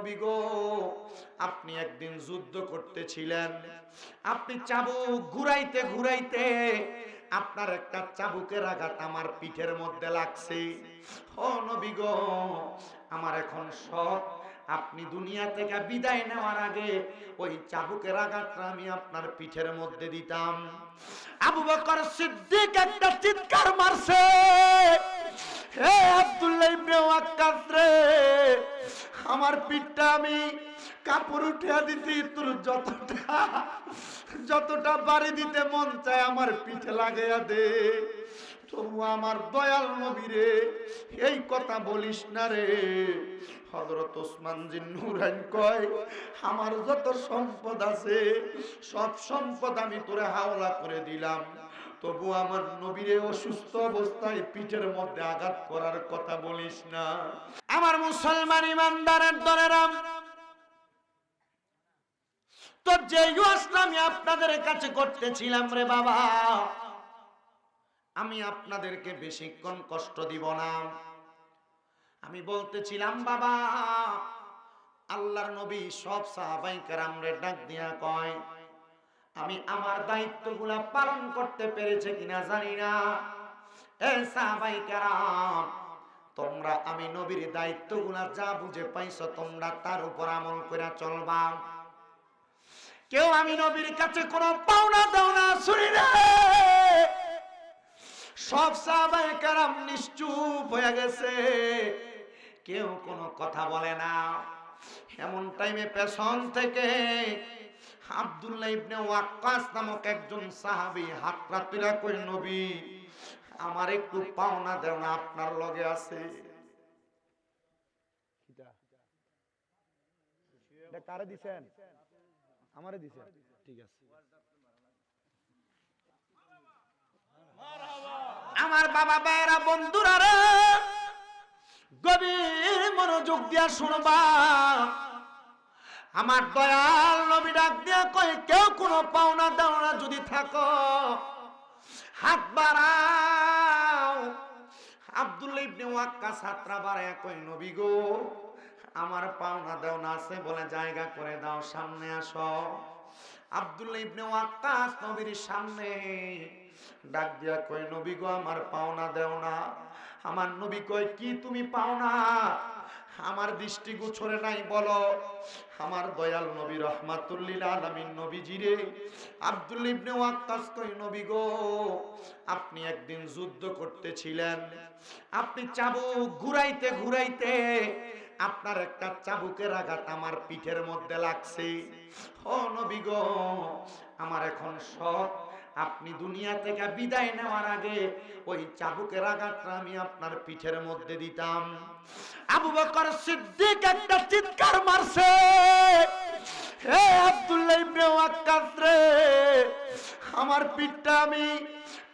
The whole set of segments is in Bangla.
নবী গো, আপনি একদিন যুদ্ধ করতেছিলেন। আপনি চাবুক ঘুরাইতে ঘুরাইতে আপনার একটা চাবুকের আঘাত আমার পিঠের মধ্যে লাগছে। ও নবী গো, আমার এখন শখ। আপনি দুনিয়া থেকে বিদায় নেওয়ার আগে ওই চাবুকের আঘাতটা আমি আপনার পিঠের মধ্যে দিতাম। আবু বকর সিদ্দিক একটা চিৎকার মারছে। আমার পিঠটা আমি কাপড় উঠিয়া দিতি তোর যতটা যতটা বাড়ি দিতে মন চায় আমার পিঠে লাগাইয়া দে। তবু আমার দয়াল নবীরে এই কথা বলিস না রে। হজরত ওসমান জিন্নুরাইন কয়, আমার যত সম্পদ আছে, সব সম্পদ আমি তোরে হাওলা করে দিলাম। তবু আমার নবীরে অসুস্থ অবস্থায় পিঠের মধ্যে আঘাত করার কথা বলিস না। আমার মুসলমান ইমানদারের দরেরাম তো যে আমি আপনাদের কাছে করতেছিলাম রে বাবা, আমি আপনাদেরকে বেশিক্ষণ কষ্ট দিব না। আমি বলতেছিলাম, বাবা, আল্লাহর নবী সব সাহাবাই কেরামরে ডাক দিয়া কয় আমি আমার দায়িত্বগুলা পালন করতে পেরেছে কিনা জানি না। তোমরা আমি নবীর দায়িত্বগুলা যা বুঝে পাইছো তোমরা তার উপর আমল করে চলবা। কেউ আমি নবীর কাছে কোনো পাওনা দাও না শুনি না। সব সাহাবায়ে কারাম নিশ্চুপ হয়ে গেছে। কেউ কোনো কথা বলে না। এমন টাইমে পেছন থেকে আব্দুল্লাহ ইবনে ওয়াক্কাস নামক একজন সাহাবী তুলা কই নবী আমার একটু পাওনা দেও না আপনার লগে আছে। কারে দিছেন? আমারে দিছেন? ঠিক আছে। আমার বাবা ভাইয়েরা বন্ধুরা গভীর মনোযোগ দিয়া শুনবা। আমার দয়াল নবী ডাক দিয়া কয়, কেউ কোনো পাওনা দাওনা যদি থাকো, হাত বাড়াও। আব্দুল্লাহ ইবনে ওয়াক্কাস হাতরা বাড়ায় কয়, নবী গো, আমার পাওনা দেওনা আছে বলে জায়গা করে দাও, সামনে আসো। আব্দুল্লাহ ইবনে ওয়াক্কাস নবীর সামনে ডাক দিয়া কয়, নবী গো, আমার পাওনা দেও না। আমার নবী কয়, কি তুমি পাও না আমার দৃষ্টি গোছরে নাই, বলো। আমার দয়াল নবী রহমাতুল্লিল আলামিন নবীজি রে। আব্দুল ইবনে ওয়াক্কাস নবী গো? আপনি একদিন যুদ্ধ করতেছিলেন। আপনি চাবুক ঘুরাইতে ঘুরাইতে আপনার একটা চাবুকের আঘাত আমার পিঠের মধ্যে লাগছে। ও নবী গো, আমার এখন শখ আপনি দুনিয়া থেকে বিদায় নেওয়ার আগে ওই চাবুকের আঘাতটা আমি আপনার পিঠের মধ্যে দিতাম। আবু বকর সিদ্দিক একটা চিৎকার মারছে। হে আব্দুল্লাহ ইবনে ওয়াক্কাস রে, আমার পিঠটা আমি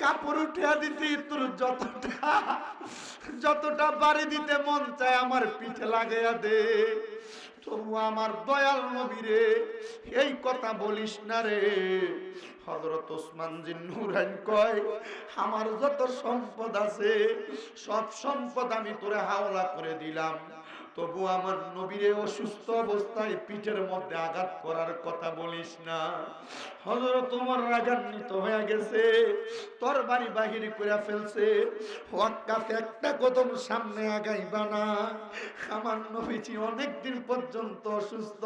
কাপড় উঠিয়া দিতি তোর যতটা যতটা বাড়ি দিতে মন চায় আমার পিঠে লাগাইয়া দে। তবু আমার দয়াল নবীরে এই কথা বলিস না রে। হজরত ওসমান জিন্নুরাইন কয়, আমার যত সম্পদ আছে, সব সম্পদ আমি তোরে হাওলা করে দিলাম। তবু আমার নবীরে অসুস্থ অবস্থায় পিঠের মধ্যে আঘাত করার কথা বলিস না। হজরত তোমার রাগান্বিত হয়ে গেছে তোর বাড়ি বাহির করে ফেলছে। একটা কদম সামনে আগাইবা না। আমার নবীজি অনেকদিন পর্যন্ত অসুস্থ।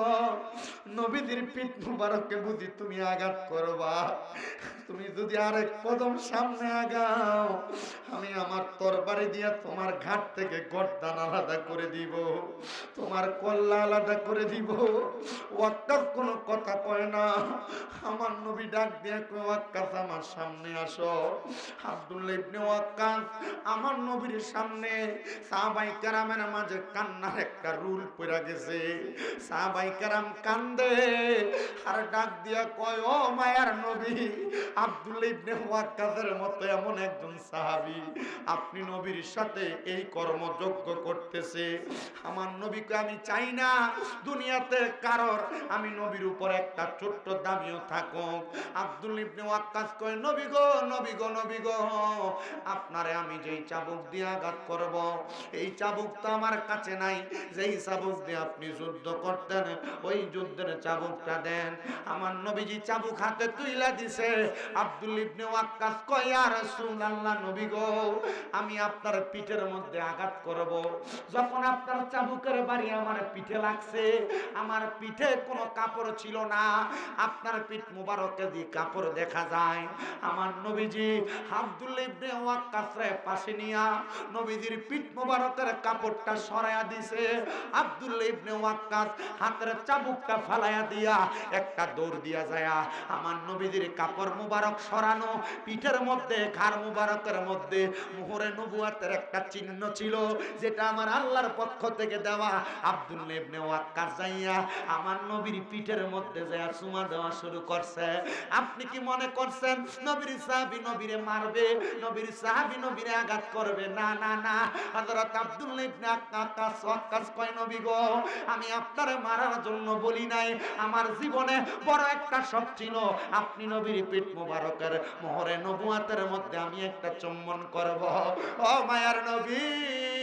নবীদের পিঠ মুবারককে বুঝি তুমি আঘাত করবা। তুমি যদি আরেক কদম সামনে আগাও, আমি আমার তরবারি দিয়া তোমার ঘাট থেকে গর্দান আলাদা করে দিব। তোমার কল্লা আলাদা করে দিব। ওয়াক্কাফ কোনো কথা কয় না। আমার নবী ডাক দিয়ে ওয়াক্কাফ আমার সামনে আসো। আব্দুল্লাহ ইবনে ওয়াক্কাফ আমার নবীর সামনে সাহাবাই কারামের মাঝে কান্নার একটা রুল গেছে। সাহাবাই কারাম কান্দে আর ডাক দিয়া কয়, ও মায়ার নবী, আব্দুল্লাহ ইবনে ওয়াক্কাফের মতো এমন একজন সাহাবী, আপনি নবীর সাথে এই কর্মযজ্ঞ করতেছে। আমার নবীকে আমি চাই না। দুনিয়াতে কারোর, আমি নবীর উপর একটা ছোট্ট দামিও থাকুক। আব্দুল ইবনে ওয়াক্কাস কয়, নবী গো নবী গো নবী গো, আপনারে আমি যেই চাবুক দিয়ে আঘাত করব, এই চাবুক তো আমার কাছে নাই। যেই চাবুক দিয়ে আপনি যুদ্ধ করতেন, ওই যুদ্ধের চাবুকটা দেন। আমার নবীজি চাবুক হাতে তুইলা দিছে। আব্দুল ইবনে ওয়াক্কাস কয়, ইয়া রাসূলুল্লাহ, নবী গো, আমি আপনার পিঠের মধ্যে আঘাত করব। যখন আপনার চাবুকের বাড়ি আমার পিঠে লাগছে। আমার পিঠে কোনো কাপড় ছিল না। আপনার পিঠ মুবারকে দি কাপড় দেখা যায়। আমার নবীজি আব্দুল্লাহ ইবনে পাশে নিয়া নবীজির পিঠ মুবারকের কাপড়টা সরায়া দিছে। আব্দুল্লাহ ইবনে ওয়াক্কাস হাতের চাবুকটা ফালায়া দিয়া একটা দৌড় দিয়া যায়া আমার নবীজির কাপড় মুবারক সরানো। পিঠের মধ্যে, ঘাড় মুবারকের মধ্যে মুহরে নবুয়াতের একটা চিহ্ন ছিল, যেটা আমার আল্লাহর পক্ষ থেকে দেওয়া। আব্দুল্লাহ ইবনে ওয়াক্কাস যাইয়া আমার নবীর পিঠের মধ্যে যায়া চুমা দেওয়া শুরু করছে। আপনি কি মনে করছেন, নবীর সাহাবী নবীরে মারবে, নবীর সাহাবী নবীরে আঘাত করবে? না না না। হযরত আব্দুল্লাহ ইবনে ওয়াক্কাস ওয়াক্কাস কয়, নবী গো, আমি আপনারে মারার জন্য বলি নাই। আমার জীবনে বড় একটা শখ ছিল। আপনি নবীর পিঠ মোবারকের মোহরে নবুয়াতের মধ্যে আমি একটা চুম্বন করব। ও মায়ার নবী!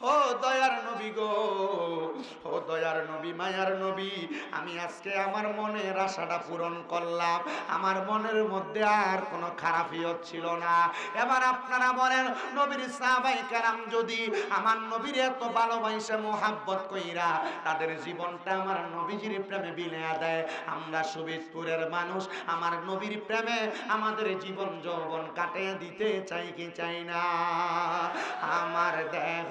ও দয়ার নবী গো, ও দয়ার নবী, মায়ার নবী, আমি আজকে আমার মনের আশাটা পূরণ করলাম। আমার মনের মধ্যে আর কোনো খারাপই হচ্ছিল না। এবার আপনারা বলেন, নবীর সাহাবাই কারাম যদি আমার নবীর এত ভালোবাসে, মোহাব্বত কইরা তাদের জীবনটা আমার নবীজির প্রেমে বিলিয়া দেয়। আমরা সুবিদপুরের মানুষ, আমার নবীর প্রেমে আমাদের জীবন যৌবন কাটিয়ে দিতে চাই কি চাই না? আমার দেহ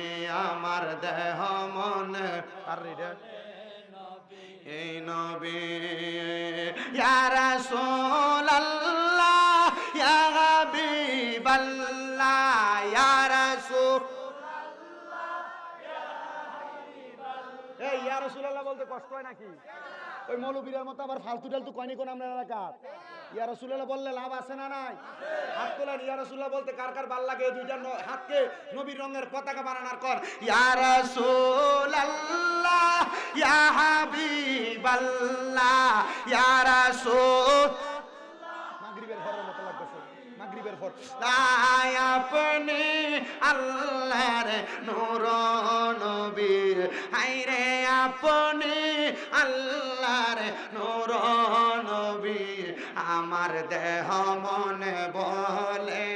আমার দেহ মনে। এই নবী, ইয়া রাসূলুল্লাহ, ইয়া হাবিবাল্লাহ, ইয়া রাসূল এই বলতে কষ্ট হয় নাকি? ওই মৌলবীরের মতো আবার ফালতু টালতু কয়নি কোন আমরা এলাকার? ইয়া বললে লাভ আছে না নাই? হাত তোলেন ইয়া বলতে কার কার ভালো লাগে? দুইটা হাতকে নবীর রঙের পতাকা বানানোর কর। ইয়া রাসূলুল্লাহ ইয়া হাবিবাল্লাহ ইয়া রাসূল মাগরিবের ঘরের মতো লাগতেছে। মাগরিবের ঘর তাই আপনি আল্লাহর নূর নবী হাইরে আপনি আল্লাহর আমার দেহ মনে বলে।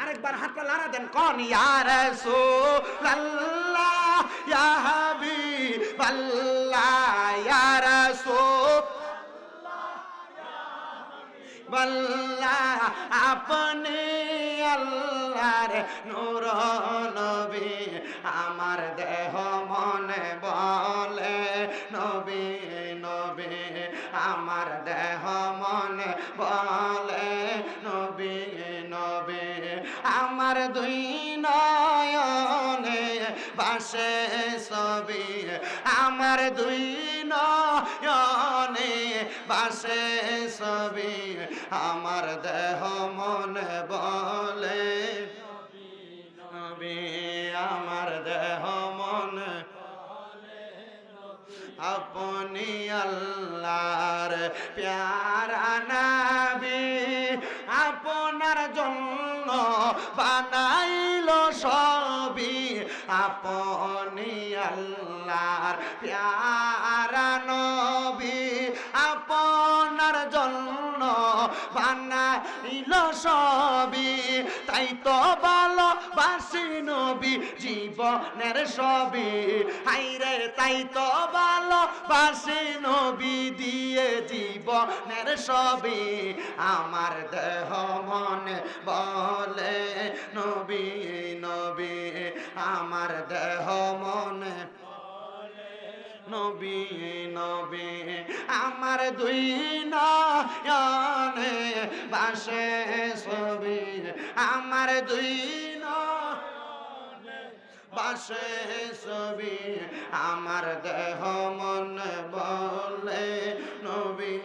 আরেকবার হাতটা লাড়া দেন, কোন, ইয়া রাসূলুল্লাহ, ইয়া হাবিবাল্লাহ, ইয়া রাসূল বল্লা আপনি আল্লাহর নূর নবী, আমার দেহ মনে বলে। বাসে ছবি আমার দুই নয়নে বাসে ছবি আমার দেহ মনে বলে। আমার দেহ মনে আপনি আল্লাহর প্যারা নাবি, আপনার জন্য সবই আপনি আল্লাহর প্যারা সবই, তাই তো ভালোবাসি নবী, জীবনের সবই। হাইরে তাই তো ভালোবাসি নবী, দিয়ে জীবনের সবই। আমার দেহ মনে বলে, নবী নবী, আমার দেহ মনে নবী নবী, আমার দুই নয়নে বাসে সবি আমার দুই বাসে ছবি। আমার দেহ মনে বলে, নবী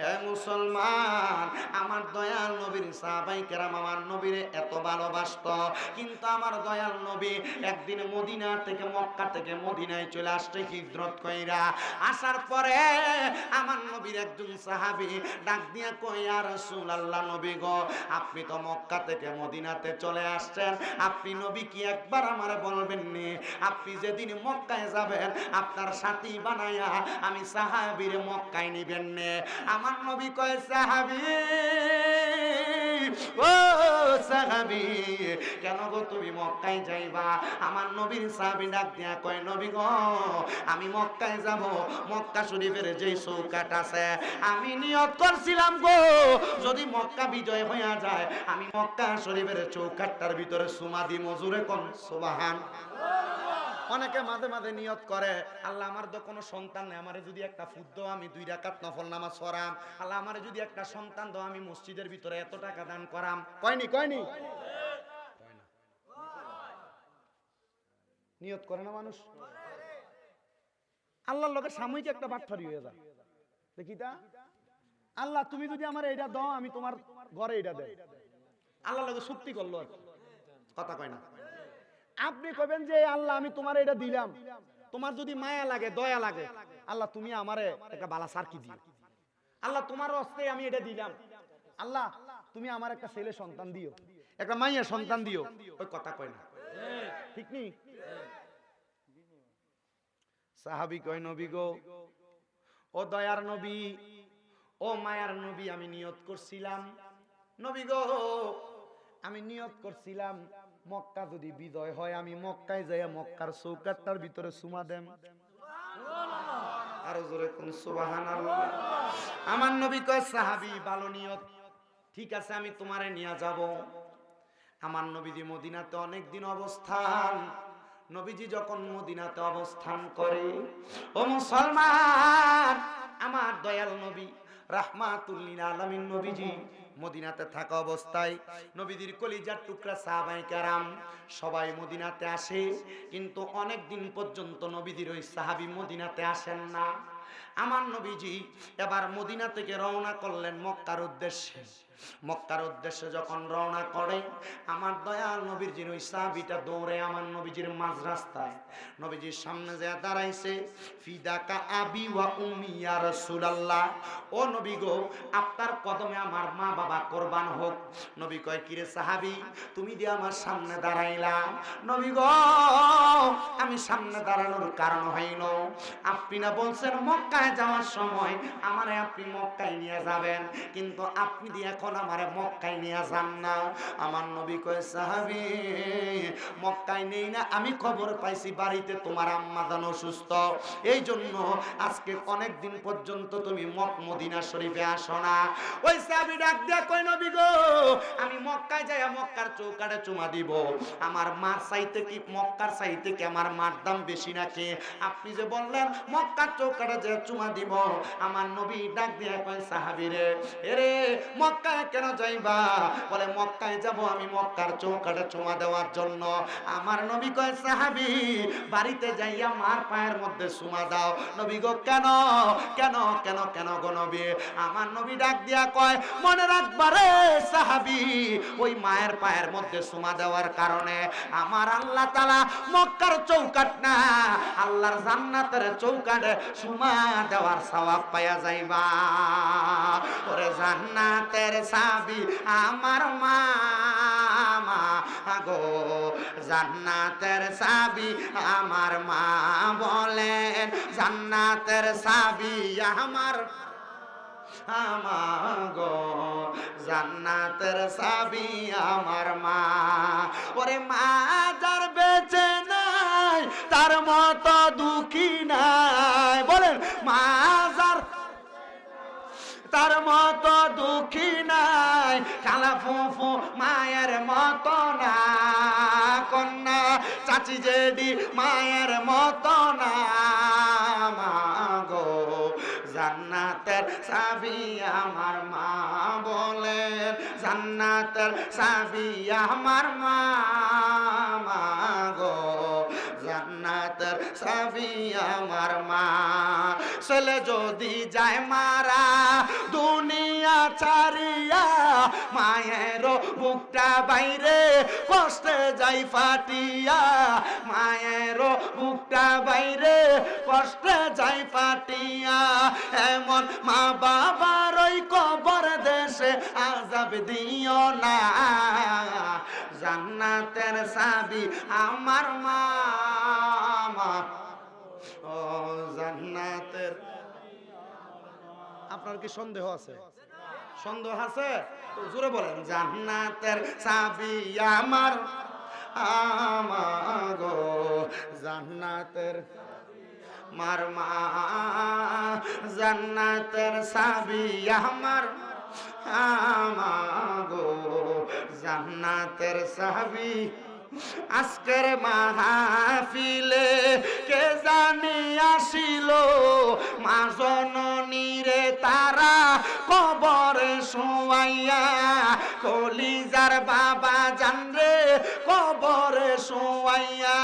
হে মুসলমান, আমার দয়াল নবীর সাহাবাই কেরাম আমার নবীরে এত ভালোবাসত। কিন্তু আমার দয়াল নবী একদিন মদিনা থেকে, মক্কা থেকে মদিনায় চলে আসছে হিজরত কইরা। আসার পরে আমার নবীর একজন সাহাবী ডাক দিয়া কই আর রাসূল আল্লাহ নবী গো, আপনি তো মক্কা থেকে মদিনাতে চলে আসছেন। আপনি নবী কি একবার আমার বলবেন নি আপনি যেদিন মক্কায় যাবেন, আপনার সাথী বানায়া আমি সাহাবীরে মক্কায় নিবেন নে। আমার নবী কয়, সাহাবী, ও সাহাবী, কেন গো তুমি মক্কায় যাইবা? আমার নবীর সাহাবী ডাক দিয়া কয়, নবী গো, আমি মক্কায় যাব। মক্কা শরীফের যেই চৌকাট আছে, আমি নিয়ত করছিলাম গো। যদি মক্কা বিজয় হইয়া যায়, আমি মক্কা শরীফের চৌকাটটার ভিতরে সুমা দি মজুরে কোন, সুবাহান। অনেকে মাঝে মাঝে নিয়ত করে, আল্লাহ, আমার তো কোনো সন্তান নেই, আমার যদি একটা ফুদ্দ আমি দুই রাকাত নফল নামাজ পড়াম। আল্লাহ, আমার যদি একটা সন্তান দাও, আমি মসজিদের ভিতরে এত টাকা দান করাম। কয়নি কয়নি? নিয়ত করে না মানুষ? আল্লাহর লোকের সাময়িক একটা বাটফারি হয়ে যায়। দেখি তা? আল্লাহ, তুমি যদি আমার এটা দাও, আমি তোমার ঘরে এটা দেয় আল্লাহ লোকে চুক্তি করল কথা কয় না। আপনি কবেন যে, আল্লাহ, আমি তোমার এটা দিলাম। তোমার যদি মায়া লাগে, দয়া লাগে, আল্লাহ, তুমি আমারে একটা বালা সার্কি দিও। আল্লাহ, তোমার হস্তে আমি এটা দিলাম। আল্লাহ, তুমি আমার একটা ছেলে সন্তান দিও, একটা মাইয়া সন্তান দিও। ওই কথা কয় না। ঠিক নি? সাহাবি কয়, নবী গো, ও দয়ার নবী, ও মায়ার নবী আমি নিয়ত করছিলাম। নবী গো, আমি নিয়ত করছিলাম। মক্কা যদি বিজয় হয়, আমি মক্কায় যাই মক্কার চৌকাটটার ভিতরে সুমা দেম। আরও জোরে আমার নবী কয়, সাহাবি, ভালো নিয়ত। ঠিক আছে, আমি তোমারে নিয়ে যাব। আমার নবীজি মদিনাতে অনেক দিন অবস্থান। নবীজি যখন মদিনাতে অবস্থান করে, ও মুসলমান, আমার দয়াল নবী রাহমাতুল্লিল আলামিন নবীজি মদিনাতে থাকা অবস্থায় নবীদের কলিজার টুকরা সাহাবাই কারাম সবাই মদিনাতে আসে, কিন্তু অনেক দিন পর্যন্ত নবীদের ওই সাহাবি মদিনাতে আসেন না। আমার নবীজি এবার মদিনা থেকে রওনা করলেন মক্কার উদ্দেশ্যে। মক্কার উদ্দেশ্যে যখন রওনা করে, আমার দয়াল নবীজির ওই সাহাবিটা দৌড়ে আমার নবীজির মাঝ রাস্তায়। নবীজির সামনে যে দাঁড়াইছে ফিদাকা আবি ওয়া উম্মি ইয়া রাসূলুল্লাহ। ও নবী গো, আপনার কদমে আমার মা বাবা কোরবান হোক। নবী কয়, কিরে সাহাবি, তুমি দিয়ে আমার সামনে দাঁড়াইলা। নবী গো, আমি সামনে দাঁড়ানোর কারণ হইল, আপনি না বলছেন মক্কায় যাওয়ার সময় আমারে আপনি মক্কায় নিয়ে যাবেন। কিন্তু আপনি এখন আমারে মক্কায় নিয়ে যান না। আমার নবী কয়, সাহাবি, মক্কায় নেই না, আমি খবর পাইছি বাড়িতে তোমার আম্মা জান অসুস্থ। এই জন্য আজকে অনেক দিন পর্যন্ত তুমি মক, মদিনা শরীফে আসো না। ওই সাহাবি ডাক দিয়া কই নবী গো, আমি মক্কায় যাই মক্কার চৌকাটে চুমা দিব। আমার মার চাইতে কি, মক্কার চাইতে কি আমার মার দাম বেশি নাকি? আপনি যে বললেন, মক্কার চৌকাটে যে চুমা দিব। আমার নবী ডাক দিয়া কয়, সাহাবি রে এরে মক্কায় কেন যাইবা? বলে, মক্কায় যাব আমি মক্কার চৌকাটে চুমা দেওয়ার জন্য। আমার নবী কয়, সাহাবি, বাড়িতে যাইয়া মার পায়ের মধ্যে চুমা দাও। নবী গো, কেন? কেন? কেন? কেন গো নবী? আমার নবী ডাক দিয়া কয়, মনে রাখবারে সাহাবি, ওই মায়ের পায়ের মধ্যে সুমা দেওয়ার কারণে আমার আল্লাহ তালা মক্কার চৌকাট না, আল্লাহর জান্নাতের চৌকাটে সুমা দেওয়ার সওয়াব পাইয়া যাইবা। ওরে জান্নাতের সাবি আমার মা গো। জান্নাতের সাবি আমার মা বলেন, জান্নাতের সাবি আমার গো। জান্নাতের সাবি আমার মা। ওরে মা যার তার মত দুঃখী নাই। বলেন মা যার তার মত দুঃখী নাই। খালা ফুফু মায়ের মত না, কন্যা চাচি জেডি মায়ের মত না। মা গো জান্নাতের সাবি আমার মা বলেন, জান্নাতের সাবি আমার মা জান্নাতের সাবি আমার মা। ছেলে যদি যায় মারা, দুনিয়া চারিয়া মায়ের বুকটা বাইরে কষ্টে যাই ফাটিয়া। মায়ের বুকটা বাইরে কষ্টে যাই ফাটিয়া। এমন মা বাবার ওই কবর দেশে আজাব দিও না। জান্নাতের সাবি আমার মা। ও, জান্নাতের আপনার কি সন্দেহ আছে? সন্দেহ আছে? তো জোরে বলেন, জান্নাতের চাবি আমার, আমাগো, জান্নাতের মার মা, জান্নাতের চাবি আমার, আমাগো, জান্নাতের চাবি আজকের মাহফিলে কে জানি আসিল? মা তারা কবরে শোয়াইয়া, কলিজার বাবা জানরে কবরে শোয়াইয়া,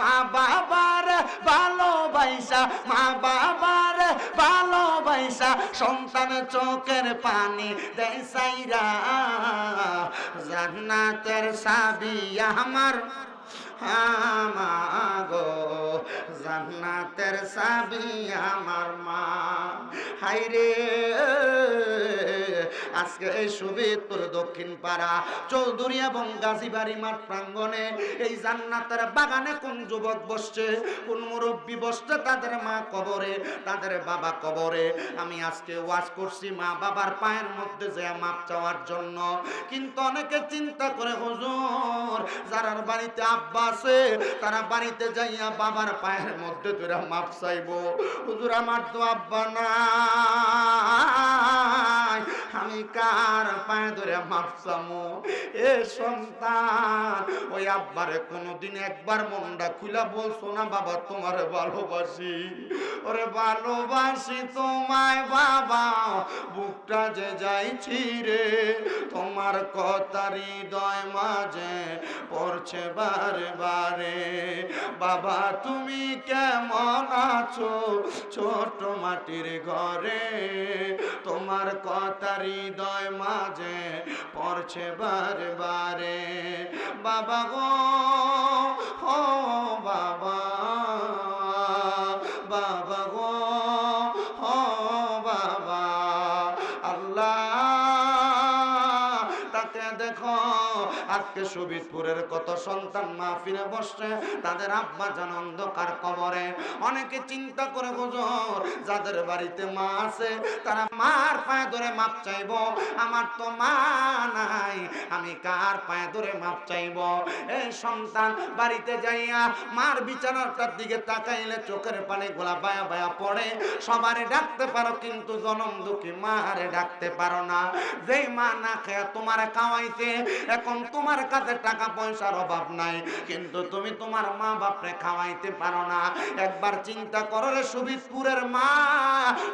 মা বাবার ভালোবাসা, মা বাবার সন্তান চোখের পানি দেয় সাইরা। জান্নাতের সাবি আমার আমাগো। জান্নাতের সাবি আমার মা। হাইরে আজকে এই সুবিদপুর দক্ষিণ পাড়া, চৌধুরী এবং গাজীবাড়ি মাঠ প্রাঙ্গণে এই জান্নাতের বাগানে কোন যুবক বসছে, কোন মুরব্বী বসছে, তাদের মা কবরে, তাদের বাবা কবরে। আমি আজকে ওয়াজ করছি মা বাবার পায়ের মধ্যে যে মাপ চাওয়ার জন্য। কিন্তু অনেকে চিন্তা করে, হুজুর যারার বাড়িতে আব্বা আছে, তারা বাড়িতে যাইয়া বাবার পায়ের মধ্যে তোরা মাপ চাইব। হুজুর, আমার তো আব্বা নাই। আমি কার পায়ে ধরে মাপ চামো। এ সন্তান, ওই আব্বারে কোনোদিন একবার মনটা খুলা বলছো না বাবা, তোমার ভালোবাসি? ওরে ভালোবাসি তোমায় বাবা, বুকটা যে যাইছি রে তোমার কথা হৃদয় মাঝে পড়ছে বারে বারে। বাবা, তুমি কেমন আছো? ছোট মাটির ঘরে তোমার কথা হৃদয় মাঝে পড়ছে বারে বাবা গো ও বাবা। আজকে সুবিদপুরের কত সন্তান মাহফিলে বসছে, তাদের আব্বা জান অন্ধকার কবরে। অনেকে চিন্তা করে হুজুর যাদের বাড়িতে মা আছে, তারা মার পায়ে ধরে মাপ চাইব। আমার তো মা নাই, আমি কার পায়ে ধরে মাপ চাইব? এই সন্তান, বাড়িতে যাইয়া মার বিছানাটার দিকে তাকাইলে চোখের পানি গোলা বায়া বায়া পড়ে। সবারে ডাকতে পারো, কিন্তু জনম দুঃখী মারে ডাকতে পারো না। যেই মা না খেয়ে তোমার খাওয়াইতে এখন তোমার কাছে টাকা পয়সার অভাব নাই। কিন্তু তুমি তোমার মা বাপরে খাওয়াইতে পারো না। একবার চিন্তা করো রে সুবিদপুরের মা,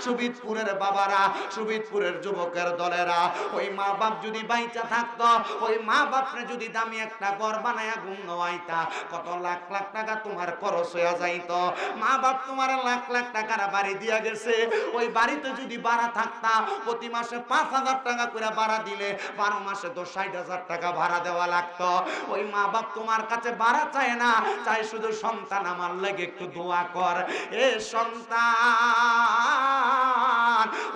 সুবিদপুরের বাবারা, সুবিদপুরের যুবকের দলেরা। ওই মা বাপ যদি বাইচা থাকতো, ওই মা বাপরে যদি দামি একটা ঘর বানায়া ঘুম নোয়াইতা, কত লাখ লাখ টাকা তোমার খরচ হয়ে যাইতো। মা বাপ তোমার লাখ লাখ টাকার বাড়ি দিয়া গেছে। ওই বাড়িতে যদি ভাড়া থাকতা, প্রতি মাসে পাঁচ হাজার টাকা করে ভাড়া দিলে, বারো মাসে তো ষাট হাজার টাকা ভাড়া দেওয়া লাগতো ওই মা বাপ তোমার কাছে বাড়া চায় না। চাই শুধু সন্তান আমার লেগে একটু দোয়া কর। এ সন্তান!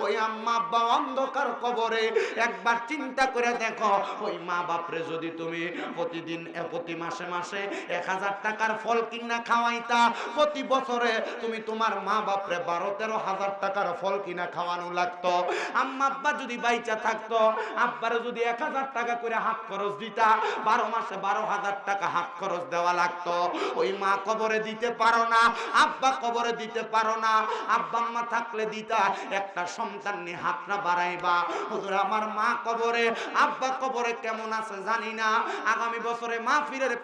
ওই আম্মা আব্বা অন্ধকার কবরে একবার চিন্তা করে দেখো, ওই মা বাপরে যদি তুমি প্রতিদিন প্রতি মাসে মাসে এক হাজার টাকার ফল কিনা খাওয়াইতা, প্রতি বছরে তুমি তোমার মা বাপরে বারো তেরো হাজার টাকার ফল কিনা খাওয়ানো লাগতো। আম্মা আব্বা যদি বাইচা থাকতো, আব্বারে যদি এক হাজার টাকা করে হাত খরচ দিতা, বারো মাসে বারো হাজার টাকা হাত খরচ দেওয়া লাগতো। ওই মা কবরে দিতে পারো না, আব্বা কবরে দিতে পারো না, আব্বা আম্মা থাকলে দিতা, একটা আমার মা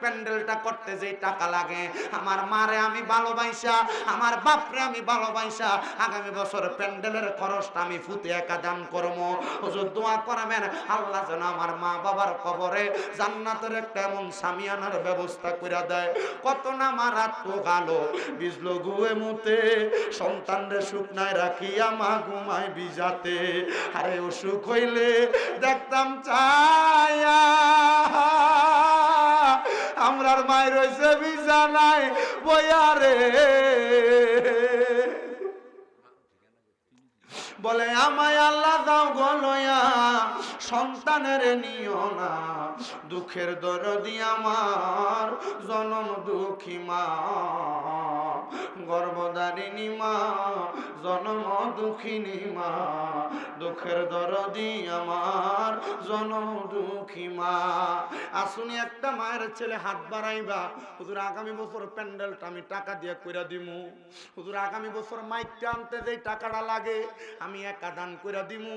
প্যান্ডেলটা করতে টাকা লাগে, আমার মারে আমি ভালোবাসা, আমার বাপরে আমি ভালোবাসা, আগামী বছর প্যান্ডেলের খরচটা আমি ফুতে একা দান করব। হুজুর, দোয়া করাবেন, আল্লাহ যেন আমার মা বাবার কবরে জান্নাতের একটা এমন ব্যবস্থা করে দেয়। কত না মারা তো গালো বিজলো গুয়ে মুতে, সন্তানরে শুকনায় রাখিয়া মা ঘুমায় বিজাতে আরে অসুখ হইলে দেখতাম চায়া আমরার মায়ের রয়েছে বিছানায় বয়ারে বলে, আমায় আল্লাহ দাও গলয়া সন্তানের নিও না। দুঃখের দরদি আমার, জনম দুঃখী মা। গর্ভধারিণী মা, জনম দুঃখিনী মা। দুঃখের দরদি আমার, জনম দুঃখী মা। আসুনি, একটা মায়ের ছেলে হাত বাড়াইবা। হুজুর, আগামী বছর প্যান্ডেলটা আমি টাকা দিয়ে কইরা দিমু। হুজুর, আগামী বছর মাইকটা আনতে যেই টাকাটা লাগে, আমি একা দান কইরা দিমু।